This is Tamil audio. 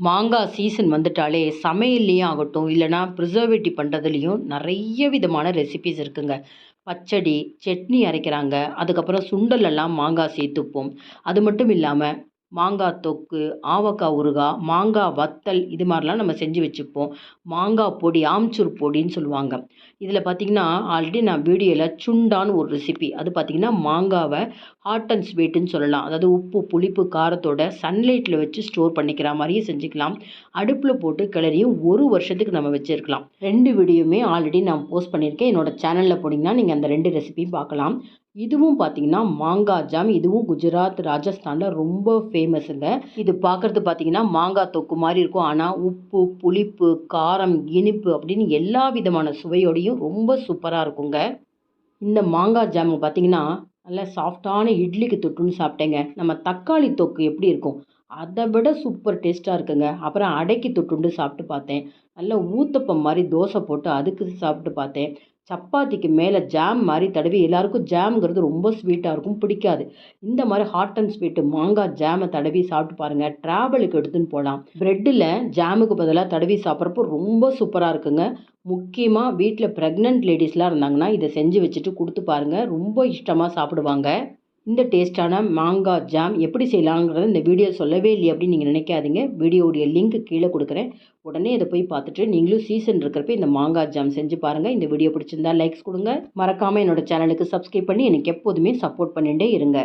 மாங்காய் சீசன் வந்துட்டாலே சமையல்லையும் ஆகட்டும் இல்லைனா ப்ரிசர்வேட்டிவ் பண்ணுறதுலையும் நிறைய விதமான ரெசிபிஸ் இருக்குங்க. பச்சடி சட்னி அரைக்கிறாங்க. அதுக்கப்புறம் சுண்டலெல்லாம் மாங்காய் சேர்த்துப்போம். அது மட்டும் இல்லாமல் மாங்காய் தொக்கு ஆவக்காய் ஊறுகாய் மாங்காய் வத்தல் இது மாதிரிலாம் நம்ம செஞ்சு வச்சுப்போம். மாங்காய் பொடி ஆம்ச்சூர் பொடின்னு சொல்லுவாங்க. இதில் பார்த்திங்கன்னா ஆல்ரெடி நான் வீடியோவில் சுண்டான்னு ஒரு ரெசிபி அது பார்த்திங்கன்னா மாங்காவை ஹாட் அண்ட் ஸ்வீட்டுன்னு சொல்லலாம். அதாவது உப்பு புளிப்பு காரத்தோட சன்லைட்டில் வச்சு ஸ்டோர் பண்ணிக்கிற மாதிரியே செஞ்சுக்கலாம். அடுப்பில் போட்டு கிளறியும் ஒரு வருஷத்துக்கு நம்ம வச்சுருக்கலாம். ரெண்டு வீடியோவுமே ஆல்ரெடி நான் போஸ்ட் பண்ணியிருக்கேன். என்னோடய சேனலில் போனீங்கன்னா நீங்கள் அந்த ரெண்டு ரெசிபியும் பார்க்கலாம். இதுவும் பார்த்தீங்கன்னா மாங்காய் ஜாம். இதுவும் குஜராத் ராஜஸ்தானில் ரொம்ப ஃபேமஸுங்க இது பார்க்குறது பார்த்தீங்கன்னா மாங்காய் தொக்கு மாதிரி இருக்கும். ஆனால் உப்பு புளிப்பு காரம் இனிப்பு அப்படின்னு எல்லா விதமான சுவையோடையும் ரொம்ப சூப்பராக இருக்குங்க. இந்த மாங்காய் ஜாம் பார்த்தீங்கன்னா நல்லா சாஃப்டான இட்லிக்கு தொட்டுன்னு சாப்பிட்டேங்க. நம்ம தக்காளி தொக்கு எப்படி இருக்கும்? அதை விட சூப்பர் டேஸ்ட்டாக இருக்குங்க. அப்புறம் அடைக்கி தொட்டுண்டு சாப்பிட்டு பார்த்தேன். நல்லா ஊத்தப்பம் மாதிரி தோசை போட்டு அதுக்கு சாப்பிட்டு பார்த்தேன். சப்பாத்திக்கு மேலே ஜாம் மாதிரி தடவி எல்லாருக்கும் ஜாம்ங்கிறது ரொம்ப ஸ்வீட்டாக இருக்கும் பிடிக்காது. இந்த மாதிரி ஹாட் அண்ட் ஸ்வீட்டு மாங்காய் ஜாமை தடவி சாப்பிட்டு பாருங்கள் ட்ராவலுக்கு எடுத்துன்னு போகலாம் ப்ரெட்டில் ஜாமுக்கு பதிலாக தடவி சாப்பிட்றப்போ ரொம்ப சூப்பராக இருக்குங்க. முக்கியமாக வீட்டில் ப்ரெக்னென்ட் லேடிஸ்லாம் இருந்தாங்கன்னா இதை செஞ்சு வச்சுட்டு கொடுத்து பாருங்கள் ரொம்ப இஷ்டமாக சாப்பிடுவாங்க. இந்த டேஸ்ட்டான மாங்காய் ஜாம் எப்படி செய்யலாங்கிறத இந்த வீடியோ சொல்லவே இல்லையே அப்படின்னு நீங்கள் நினைக்காதீங்க. வீடியோடைய லிங்க் கீழே கொடுக்குறேன். உடனே இதை போய் பார்த்துட்டு நீங்களும் சீசன் இருக்கிறப்ப இந்த மாங்காய் ஜாம் செஞ்சு பாருங்கள் இந்த வீடியோ பிடிச்சிருந்தா லைக்ஸ் கொடுங்க. மறக்காமல் என்னோடய சேனலுக்கு சப்ஸ்கிரைப் பண்ணி எனக்கு எப்போதுமே சப்போர்ட் பண்ணிகிட்டே இருங்க.